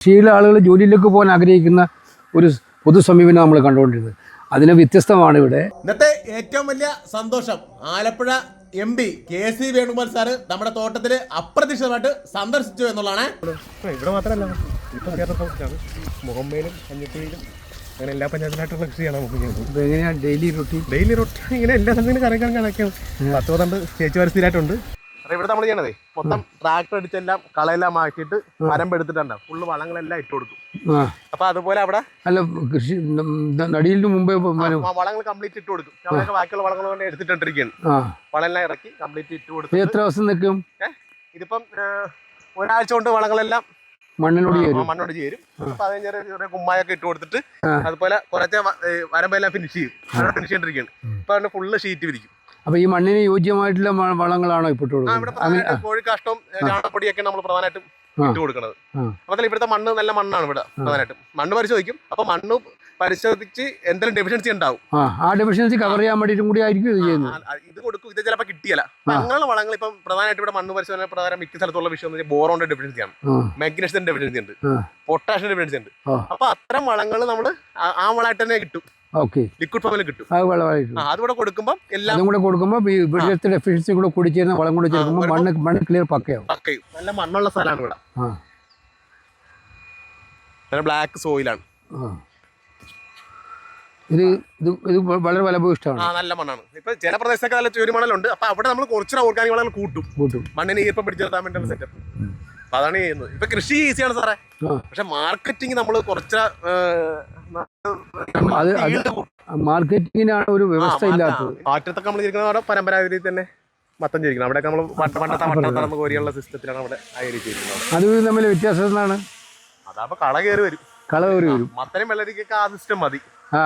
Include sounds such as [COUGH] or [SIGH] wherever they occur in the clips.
കൃഷിയിലെ ആളുകൾ ജോലിയിലേക്ക് പോകാൻ ആഗ്രഹിക്കുന്ന ഒരു പൊതു സമീപനം നമ്മൾ കണ്ടുകൊണ്ടിരുന്നത്. അതിന് വ്യത്യസ്തമാണ് ഇവിടെ. ഇന്നത്തെ ഏറ്റവും വലിയ സന്തോഷം Alappuzha M P K C Venugopal sir നമ്മുടെ തോട്ടത്തിൽ അപ്രതീക്ഷിതമായിട്ട് സന്ദർശിച്ചു എന്നുള്ളതാണ്. ഇവിടെ മാത്രമല്ല. ഇപ്പം കേരളത്തിലാണ് മുഹമ്മയിലും കഞ്ഞിക്കുഴിയിലും അങ്ങനെ എല്ലാ പഞ്ചായത്തിലായിട്ടുള്ള കൃഷിയാണ് നമുക്ക് ചെയ്യുന്നത് എങ്ങനെയാണ് ഡെയിലി റൊട്ടീൻ ഡെയിലി റൊട്ടി ഇങ്ങനെ എല്ലാ സ്ഥലത്തും കറങ്ങി കണക്കാണ് പത്ത് പന്ത്രണ്ട് ചേച്ചി വരസ്ഥിരായിട്ടുണ്ട് ഇവിടെ നമ്മൾ ചെയ്യണതേ മൊത്തം ട്രാക്ടർ അടിച്ചെല്ലാം കളയെല്ലാം ആക്കിയിട്ട് മരം എടുത്തിട്ടുണ്ടാവും ഫുള്ള് വളങ്ങളെല്ലാം ഇട്ട് കൊടുക്കും. അപ്പൊ അതുപോലെ അവിടെ അല്ല കൃഷി നടിയിലിന് മുമ്പേ വളങ്ങൾ കംപ്ലീറ്റ് ഇട്ട് കൊടുക്കും. നമ്മളൊക്കെ ബാക്കിയുള്ള വളങ്ങൾ കൊണ്ട് എടുത്തിട്ടിരിക്കുകയാണ് വളമെല്ലാം ഇറക്കി കംപ്ലീറ്റ് ഇട്ട് കൊടുക്കും എത്ര ദിവസം നിൽക്കും? ഇതിപ്പം ഒരാഴ്ച കൊണ്ട് വളങ്ങളെല്ലാം മണ്ണിനോട് ചേരും. മണ്ണോട് ചേരും. അപ്പൊ ചെറിയ ചെറിയ കുമ്മായൊക്കെ ഇട്ട് കൊടുത്തിട്ട്. അതുപോലെ കുറച്ച് വരമ്പെല്ലാം ഫിനിഷ് ചെയ്യും. ഫിനിഷ് ചെയ്തിരിക്കുകയാണ് ഇപ്പൊ ഫുള്ള് ഷീറ്റ് വിരിക്കും. അപ്പൊ ഈ മണ്ണിന് യോജ്യമായിട്ടുള്ള വളങ്ങളാണോ ഇപ്പൊ കൊടുക്കുന്നത് കോഴിക്കാഷ്ടവും ചാണപ്പൊടിയൊക്കെ നമ്മൾ പ്രധാനമായിട്ടും ഇട്ട് കൊടുക്കുന്നത്. ഇവിടുത്തെ മണ്ണ് നല്ല മണ്ണാണ് ഇവിടെ പ്രധാനമായിട്ടും. മണ്ണ് പരിശോധിക്കും. അപ്പൊ മണ്ണ് പരിശോധിച്ച് എന്തെങ്കിലും ഡെഫിഷ്യൻസി ഉണ്ടാവും. ആ ഡെഫിഷ്യൻസി കവർ ചെയ്യാൻ വേണ്ടിയിട്ടും കൂടി ആയിരിക്കും ഇത് ചെയ്യുന്നത്. ഇത് കൊടുക്കും ഇത് ചിലപ്പോൾ കിട്ടിയല്ല. അങ്ങനെയുള്ള വളങ്ങൾ ഇപ്പം പ്രധാനമായിട്ട് ഇവിടെ മണ്ണ് പരിശോധന പ്രധാനം മിക്ക സ്ഥലത്തുള്ള വിഷയം ബോറോന്റെ ഡെഫിഷ്യൻസി ആണ്. ഡെഫിഷ്യൻസി ഉണ്ട്. പൊട്ടാഷിന്റെ ഡെഫിഷ്യൻസി ഉണ്ട്. അപ്പൊ അത്തരം വളങ്ങൾ നമ്മൾ ആ വളമായിട്ട് തന്നെ കിട്ടും. ഓക്കെ. ലിക്വിഡ് ഫോമിൽ കിട്ടും. അത് വളമായിട്ട് ആ, അതുകൂടെ കൊടുക്കുമ്പോൾ എല്ലാം കൂടെ കൊടുക്കുമ്പോൾ കൂടെ കൂടി ചേരുന്ന വളം കൂടി ചേർക്കുമ്പോൾ മണ്ണ് മണ്ണ് ക്ലിയർ പക്കയാവും. പക്കയും. നല്ല മണ്ണുള്ള സ്ഥലമാണ് ഇവിടെ. ആ. നല്ല ബ്ലാക്ക് സോയിലാണ് ആ. ഇത് ഇത് ഇത് വളരെ നല്ല മണ്ണാണ്. ഇപ്പൊ ചില പ്രദേശത്തൊക്കെ നല്ല ചുവരി മണലുണ്ട് അപ്പൊ അവിടെ നമ്മൾ കുറച്ചുകൂടെ ഓർഗാനിക് വളങ്ങൾ കൂട്ടും. കൂട്ടും. മണ്ണിന് ഈർപ്പം പിടിച്ചു നിർത്താൻ വേണ്ടിയുള്ള സെറ്റപ്പ് അതാണ് ചെയ്യുന്നത്. ഇപ്പൊ കൃഷി ഈസിയാണ് സാറേ. പക്ഷെ മാർക്കറ്റിംഗ് നമ്മൾ കുറച്ച് അത് മാർക്കറ്റിങ്ങിനാണ് ഒരു വ്യവസ്ഥ ഇല്ലാത്തത്. ആറ്റത്തൊക്കെ നമ്മൾ ജീവിക്കുന്ന അവിടെ പരമ്പരാഗതി തന്നെ മത്തം ചെയ്തിരിക്കണം അവിടെ നമ്മൾ പണ്ടത്തെ വട്ടത്തറമ്പ് കോരിയുള്ള സിസ്റ്റത്തിലാണ് അവിടെ ആയിരിക്കുന്നത് അത് തമ്മിൽ വ്യത്യാസം എന്നാണ് അതാകുമ്പോ കള കയറി വരും. കള കയറി വരും. മത്തനും വെള്ളരിക്കൊക്കെ ആ സിസ്റ്റം മതി. ആ.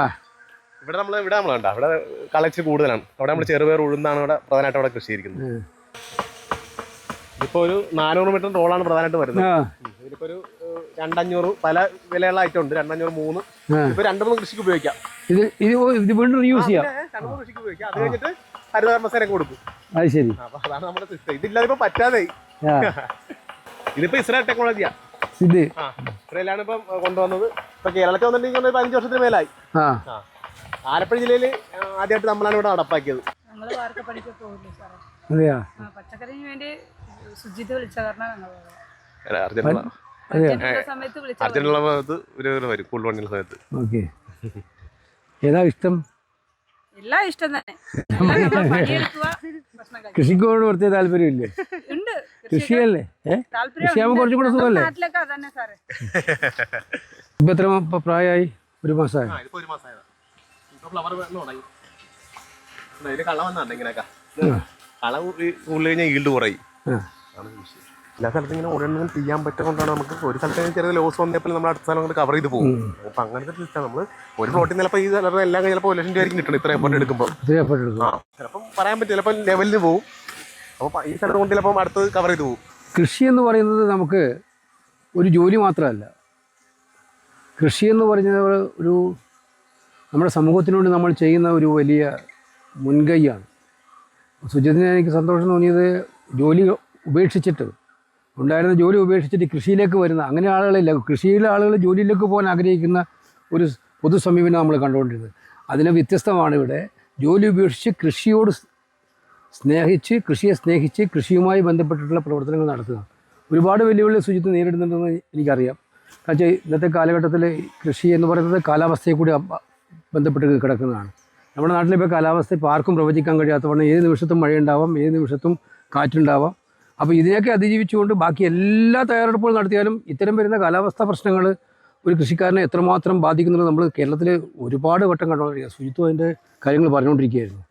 ഇവിടെ നമ്മൾ ഇവിടെ നമ്മൾ കണ്ട? അവിടെ കളച്ച് കൂടുതലാണ്. അവിടെ നമ്മൾ ചെറുപയർ ഉഴുന്നാണ് ഇവിടെ പ്രധാനമായിട്ട് അവിടെ കൃഷി ചെയ്തിരിക്കുന്നത്. ഉം. ഒരു നാനൂറ് മീറ്റർ റോളാണ് പ്രധാനമായിട്ട് വരുന്നത്. ഇതിപ്പോ ഒരു രണ്ടഞ്ഞൂറ് പല വിലയുള്ള ഐറ്റം ഉണ്ട് രണ്ടഞ്ഞൂറ് മൂന്ന്. ഇപ്പൊ രണ്ട് മൂന്ന് കൃഷിക്ക് ഉപയോഗിക്കാം. ഇത് ഇത് ഇത് വീണ്ടും റീയൂസ് ചെയ്യാം. പിന്നെ കൃഷിക്ക് ഉപയോഗിക്കാം. അത് കഴിഞ്ഞിട്ട് ഹരിതകർമ്മസേന കൊടുക്കും. അത് ശരി. അപ്പൊ അതാണ് നമ്മുടെ സിസ്റ്റം ഇതില്ലാതെ ഇപ്പൊ പറ്റാതെ ആ. [LAUGHS] ഇതിപ്പോ ഇസ്രായേൽ ടെക്നോളജിയാ. ഇത്. ഇസ്രായേലാണ് ഇപ്പം കൊണ്ടുവന്നത്. ഇപ്പൊ കേരളത്തിൽ വന്നിട്ടുണ്ടെങ്കിൽ ഒരു പതിനഞ്ച് വർഷത്തിന് മേലായി. ആലപ്പുഴ ജില്ലയിൽ ആദ്യമായിട്ട് നമ്മളാണ് ഇവിടെ നടപ്പാക്കിയത്. പച്ചക്കറിക്ക് വേണ്ടി ശുചിത്വ വിളിച്ച കാരണം. അർജന്റീന സമയത്ത് ഒരു വരും വണ്ടിയുള്ള ഓക്കെ. ഏതാ ഇഷ്ടം? എല്ലാം ഇഷ്ടം തന്നെ. [LAUGHS] കൃഷിക്കോട് പ്രത്യേക താല്പര്യമില്ലേ? ഉണ്ട് കൃഷിയല്ലേ? കൃഷിയാകുമ്പോൾ കുറച്ചും കൂടെ സുഖമല്ലേ? [LAUGHS] ഇപ്പൊ എത്ര പ്രായമായി? ഒരു മാസമായി കള ഇങ്ങനെയൊക്കെ. കള ഉള്ളു കഴിഞ്ഞാൽ ഈൽഡ് കുറയും. എല്ലാ സ്ഥലത്തും ഇങ്ങനെ ഓരോന്നും ചെയ്യാൻ പറ്റുന്നതുകൊണ്ടാണ് നമുക്ക് ഒരു സ്ഥലത്ത് ചെറിയ ലോസ് വന്നപ്പോൾ നമ്മൾ അടുത്ത സ്ഥലം കൊണ്ട് കവർ ചെയ്ത് പോകും. അപ്പൊ അങ്ങനത്തെ സിസ്റ്റം നമ്മൾ ഒരു പ്ലോട്ടിൽ ചിലപ്പോൾ ഈ സ്ഥലത്ത് എല്ലാം ചിലപ്പോൾ ഒരു ലക്ഷം രൂപ ആയിരിക്കും കിട്ടണം ഇത്ര എഫോർട്ട് എടുക്കുമ്പോൾ ആ ചിലപ്പം പറയാൻ പറ്റും ചിലപ്പോൾ ലെവലിന് പോകും അപ്പോൾ ഈ സ്ഥലത്ത് കൊണ്ട് ചിലപ്പോൾ അടുത്ത് കവർ ചെയ്ത് പോകും. കൃഷി എന്ന് പറയുന്നത് നമുക്ക് ഒരു ജോലി മാത്രമല്ല. കൃഷി എന്ന് പറയുന്നത് ഒരു നമ്മുടെ സമൂഹത്തിനോട് നമ്മൾ ചെയ്യുന്ന ഒരു വലിയ മുൻകൈയാണ്. സുജിത്തിന് എനിക്ക് സന്തോഷം തോന്നിയത് ജോലി ഉപേക്ഷിച്ചിട്ട് ഉണ്ടായിരുന്ന ജോലി ഉപേക്ഷിച്ചിട്ട് കൃഷിയിലേക്ക് വരുന്ന അങ്ങനെ ആളുകളില്ല. കൃഷിയിലെ ആളുകൾ ജോലിയിലേക്ക് പോകാൻ ആഗ്രഹിക്കുന്ന ഒരു പൊതു സമീപനം നമ്മൾ കണ്ടുകൊണ്ടിരുന്നത്. അതിന് വ്യത്യസ്തമാണ് ഇവിടെ. ജോലി ഉപേക്ഷിച്ച് കൃഷിയോട് സ്നേഹിച്ച് കൃഷിയെ സ്നേഹിച്ച് കൃഷിയുമായി ബന്ധപ്പെട്ടിട്ടുള്ള പ്രവർത്തനങ്ങൾ നടത്തുക. ഒരുപാട് വെല്ലുവിളി ശുചിത്വം നേരിടുന്നുണ്ടെന്ന് എനിക്കറിയാം. കാരണം ഇന്നത്തെ കാലഘട്ടത്തിൽ കൃഷി എന്ന് പറയുന്നത് കാലാവസ്ഥയെ കൂടി ബന്ധപ്പെട്ട് കിടക്കുന്നതാണ്. നമ്മുടെ നാട്ടിലിപ്പോൾ കാലാവസ്ഥ ഇപ്പോൾ ആർക്കും പ്രവചിക്കാൻ കഴിയാത്തവണ്ണം ഏത് നിമിഷത്തും മഴയുണ്ടാവാം ഏത് നിമിഷത്തും കാറ്റുണ്ടാവാം. അപ്പോൾ ഇതിനെയൊക്കെ അതിജീവിച്ചുകൊണ്ട് ബാക്കി എല്ലാ തയ്യാറെടുപ്പുകളും നടത്തിയാലും ഇത്തരം വരുന്ന കാലാവസ്ഥാ പ്രശ്നങ്ങൾ ഒരു കൃഷിക്കാരനെ എത്രമാത്രം ബാധിക്കുന്നുണ്ട് നമ്മൾ കേരളത്തിൽ ഒരുപാട് വട്ടം കണ്ടുകൊണ്ടിരിക്കുക ശുചിത്വം അതിന്റെ കാര്യങ്ങൾ പറഞ്ഞുകൊണ്ടിരിക്കുകയായിരുന്നു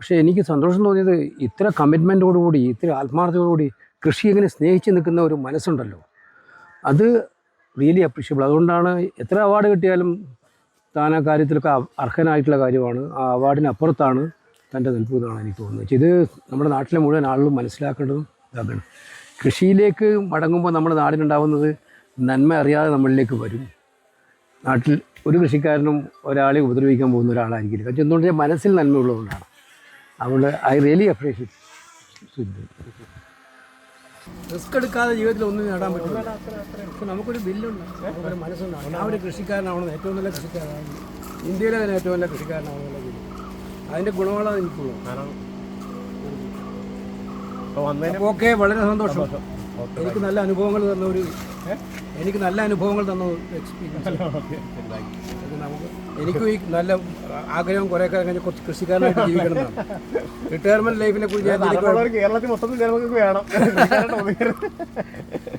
പക്ഷേ എനിക്ക് സന്തോഷം തോന്നിയത് ഇത്ര കമ്മിറ്റ്മെന്റോടുകൂടി ഇത്ര ആത്മാർത്ഥതയോടുകൂടി കൃഷി എങ്ങനെ സ്നേഹിച്ച് നിൽക്കുന്ന ഒരു മനസ്സുണ്ടല്ലോ. അത് റിയലി അപ്രീഷ്യബിൾ അതുകൊണ്ടാണ് എത്ര അവാർഡ് കിട്ടിയാലും താൻ ആ കാര്യത്തിലൊക്കെ അർഹനായിട്ടുള്ള കാര്യമാണ്. ആ അവാർഡിനപ്പുറത്താണ് തന്റെ നിൽപ്പ് എന്നാണ് എനിക്ക് തോന്നുന്നത്. ഇത് നമ്മുടെ നാട്ടിലെ മുഴുവൻ ആളുകളും മനസ്സിലാക്കേണ്ടതും ഇതാക്കണം കൃഷിയിലേക്ക് മടങ്ങുമ്പോൾ നമ്മുടെ നാടിനുണ്ടാവുന്നത് നന്മ അറിയാതെ നമ്മളിലേക്ക് വരും. നാട്ടിൽ ഒരു കൃഷിക്കാരനും ഒരാളെ ഉപദ്രവിക്കാൻ പോകുന്ന ഒരാളായിരിക്കില്ല. കാരണം എന്തുകൊണ്ട് മനസ്സിൽ നന്മയുള്ളതുകൊണ്ടാണ്. അതുകൊണ്ട് ഐ റിയലി അപ്രീഷിയേറ്റ് റിസ്ക് എടുക്കാതെ ജീവിതത്തിൽ ഒന്നും നേടാൻ പറ്റില്ല. നമുക്കൊരു ബില്ലുണ്ട്. ഒരു മനസ്സുണ്ട്. ആ ഒരു കൃഷിക്കാരനാവണം ഏറ്റവും നല്ല കൃഷിക്കാരനാണ് ഇന്ത്യയിലെ തന്നെ ഏറ്റവും നല്ല ബില്ല്. അതിന്റെ ഗുണങ്ങളാണ് എനിക്കുള്ളൂ അപ്പോൾ ഓക്കെ വളരെ സന്തോഷം. എനിക്ക് നല്ല അനുഭവങ്ങൾ തന്ന ഒരു എനിക്ക് നല്ല അനുഭവങ്ങൾ തന്ന ഒരു എക്സ്പീരിയൻസ് എനിക്കും ഈ നല്ല ആഗ്രഹം കുറേ കാലം കഴിഞ്ഞ് കുറച്ച് കൃഷിക്കാരനായിട്ട് ജീവിക്കണം റിട്ടയർമെന്റ് ലൈഫിനെ കുറിച്ച് കേരളത്തിൽ മൊത്തത്തിൽ വേണം. [LAUGHS]